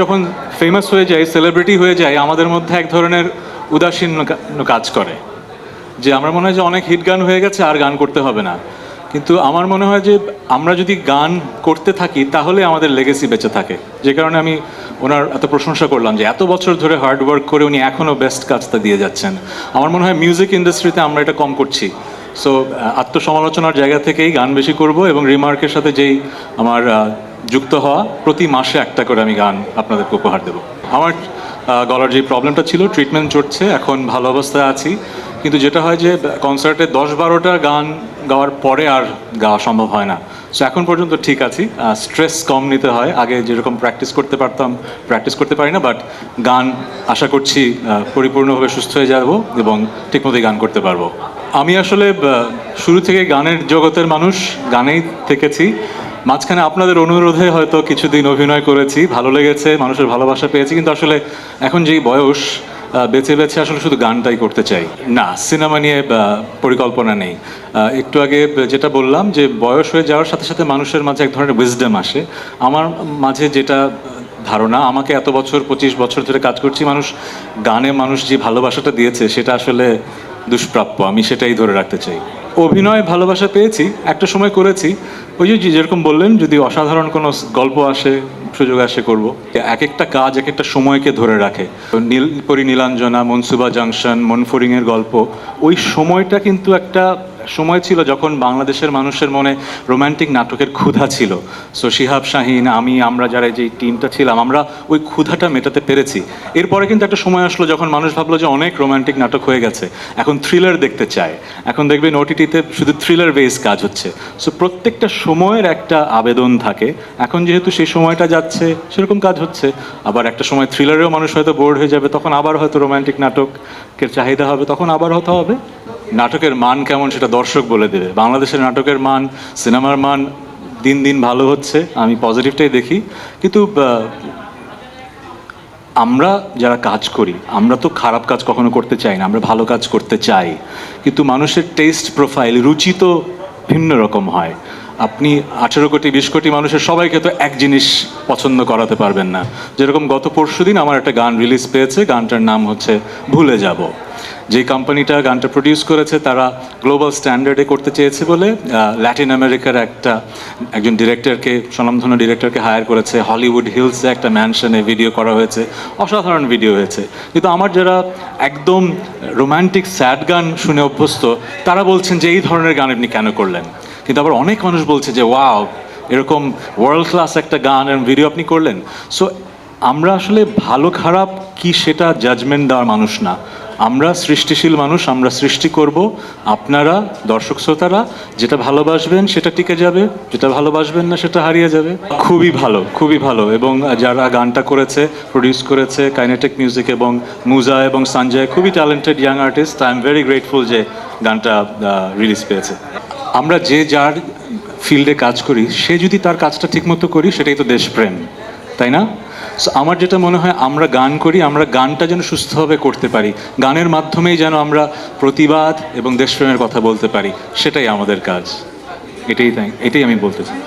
যখন ফেমাস হয়ে যায় সেলিব্রিটি হয়ে যায়, আমাদের মধ্যে এক ধরনের উদাসীন কাজ করে। যে আমার মনে হয় যে অনেক হিট গান হয়ে গেছে, আর গান করতে হবে না। কিন্তু আমার মনে হয় যে আমরা যদি গান করতে থাকি, তাহলে আমাদের লেগেসি বেঁচে থাকে। যে কারণে আমি ওনার এত প্রশংসা করলাম যে এত বছর ধরে হার্ড ওয়ার্ক করে উনি এখনও বেস্ট কাজটা দিয়ে যাচ্ছেন। আমার মনে হয় মিউজিক ইন্ডাস্ট্রিতে আমরা এটা কম করছি। সো আত্মসমালোচনার জায়গা থেকেই গান বেশি করব এবং রিমার্কের সাথে যেই আমার যুক্ত হওয়া প্রতি মাসে একটা করে আমি গান আপনাদেরকে উপহার দেবো। আমার গলার যে প্রবলেমটা ছিল, ট্রিটমেন্ট চলছে এখন ভালো অবস্থায় আছি। কিন্তু যেটা হয় যে, কনসার্টে দশ বারোটা গান গাওয়ার পরে আর গাওয়া সম্ভব হয় না। সো এখন পর্যন্ত ঠিক আছি। স্ট্রেস কম নিতে হয়। আগে যেরকম প্র্যাকটিস করতে পারতাম, প্র্যাকটিস করতে পারি না, বাট গান আশা করছি পরিপূর্ণভাবে সুস্থ হয়ে যাব এবং ঠিকমতোই গান করতে পারব। আমি আসলে শুরু থেকে গানের জগতের মানুষ, গানেই থেকেছি। মাঝখানে আপনাদের অনুরোধে হয়তো কিছুদিন অভিনয় করেছি, ভালো লেগেছে, মানুষের ভালোবাসা পেয়েছি, কিন্তু আসলে এখন যেই বয়স বেছে বেছে আসলে শুধু গানটাই করতে চাই। না, সিনেমা নিয়ে পরিকল্পনা নেই। একটু আগে যেটা বললাম যে, বয়স হয়ে যাওয়ার সাথে সাথে মানুষের মাঝে এক ধরনের উইজডম আসে। আমার মাঝে যেটা ধারণা, আমাকে এত বছর, পঁচিশ বছর ধরে কাজ করছি, মানুষ, গানে মানুষ যে ভালোবাসাটা দিয়েছে, সেটা আসলে দুষ্প্রাপ্য, আমি সেটাই ধরে রাখতে চাই। অভিনয়, ভালোবাসা পেয়েছি, একটা সময় করেছি। ওই যে যেরকম বললেন, যদি অসাধারণ কোনো গল্প আসে, সুযোগ আসে, করব। এক একটা কাজ এক একটা সময়কে ধরে রাখে। নীলপরি নীলাঞ্জনা, মনসুবা জাংশন, মনফরিংয়ের গল্প, ওই সময়টা কিন্তু একটা সময় ছিল যখন বাংলাদেশের মানুষের মনে রোমান্টিক নাটকের ক্ষুধা ছিল। সো শিহাব শাহিন, আমি, আমরা যারা যে টিমটা ছিলাম, আমরা ওই ক্ষুধাটা মেটাতে পেরেছি। এরপরে কিন্তু একটা সময় আসলো যখন মানুষ ভাবলো যে অনেক রোমান্টিক নাটক হয়ে গেছে। এখন থ্রিলার দেখতে চায়। এখন দেখবেন ওটিটিতে শুধু থ্রিলার বেস কাজ হচ্ছে। সো প্রত্যেকটা সময়ের একটা আবেদন থাকে। এখন যেহেতু সেই সময়টা যাচ্ছে, সেরকম কাজ হচ্ছে। আবার একটা সময় থ্রিলারেও মানুষ হয়তো বোর্ড হয়ে যাবে, তখন আবার হয়তো রোমান্টিক নাটকের চাহিদা হবে, তখন আবার হয়তো হবে। নাটকের মান কেমন সেটা দর্শক বলে দেবে। বাংলাদেশের নাটকের মান, সিনেমার মান দিন দিন ভালো হচ্ছে, আমি পজিটিভটাই দেখি। কিন্তু আমরা যারা কাজ করি, আমরা তো খারাপ কাজ কখনো করতে চাই না, আমরা ভালো কাজ করতে চাই। কিন্তু মানুষের টেস্ট প্রোফাইল রুচি তো ভিন্ন রকম হয়। আপনি আঠেরো কোটি, বিশ কোটি মানুষের সবাইকে তো এক জিনিস পছন্দ করাতে পারবেন না। যেরকম গত পরশু দিন আমার একটা গান রিলিজ পেয়েছে, গানটার নাম হচ্ছে ভুলে যাব। যে কোম্পানিটা গানটা প্রডিউস করেছে, তারা গ্লোবাল স্ট্যান্ডার্ডে করতে চেয়েছে বলে ল্যাটিন আমেরিকার একটা, একজন ডিরেক্টরকে স্বনামধন্য ডিরেক্টরকে হায়ার করেছে। হলিউড হিলসে একটা ম্যানশনে ভিডিও করা হয়েছে। অসাধারণ ভিডিও হয়েছে। কিন্তু আমার যারা একদম রোমান্টিক স্যাড গান শুনে অভ্যস্ত, তারা বলছেন যে এই ধরনের গান আপনি কেন করলেন? কিন্তু আবার অনেক মানুষ বলছে যে, ওয়াও, এরকম ওয়ার্ল্ড ক্লাস একটা গান এবং ভিডিও আপনি করলেন। সো আমরা আসলে ভালো খারাপ কি সেটা জাজমেন্ট দেওয়ার মানুষ না। আমরা সৃষ্টিশীল মানুষ, আমরা সৃষ্টি করব। আপনারা, দর্শক শ্রোতারা, যেটা ভালোবাসবেন সেটা টিকে যাবে, যেটা ভালোবাসবেন না সেটা হারিয়ে যাবে। খুবই ভালো খুবই ভালো। এবং যারা গানটা করেছে প্রডিউস করেছে কাইনেটিক মিউজিক এবং মুজা এবং সঞ্জয় খুবই talented young artist I am very grateful যে গানটা রিলিজ পেয়েছে। আমরা যে যার ফিল্ডে কাজ করি, সে যদি তার কাজটা ঠিকমতো করি, সেটাই তো দেশপ্রেম, তাই না? আমার যেটা মনে হয়, আমরা গান করি, আমরা গানটা যেন সুস্থভাবে করতে পারি, গানের মাধ্যমেই যেন আমরা প্রতিবাদ এবং দেশপ্রেমের কথা বলতে পারি, সেটাই আমাদের কাজ, এটাই তাই, এটাই আমি বলতে চাই।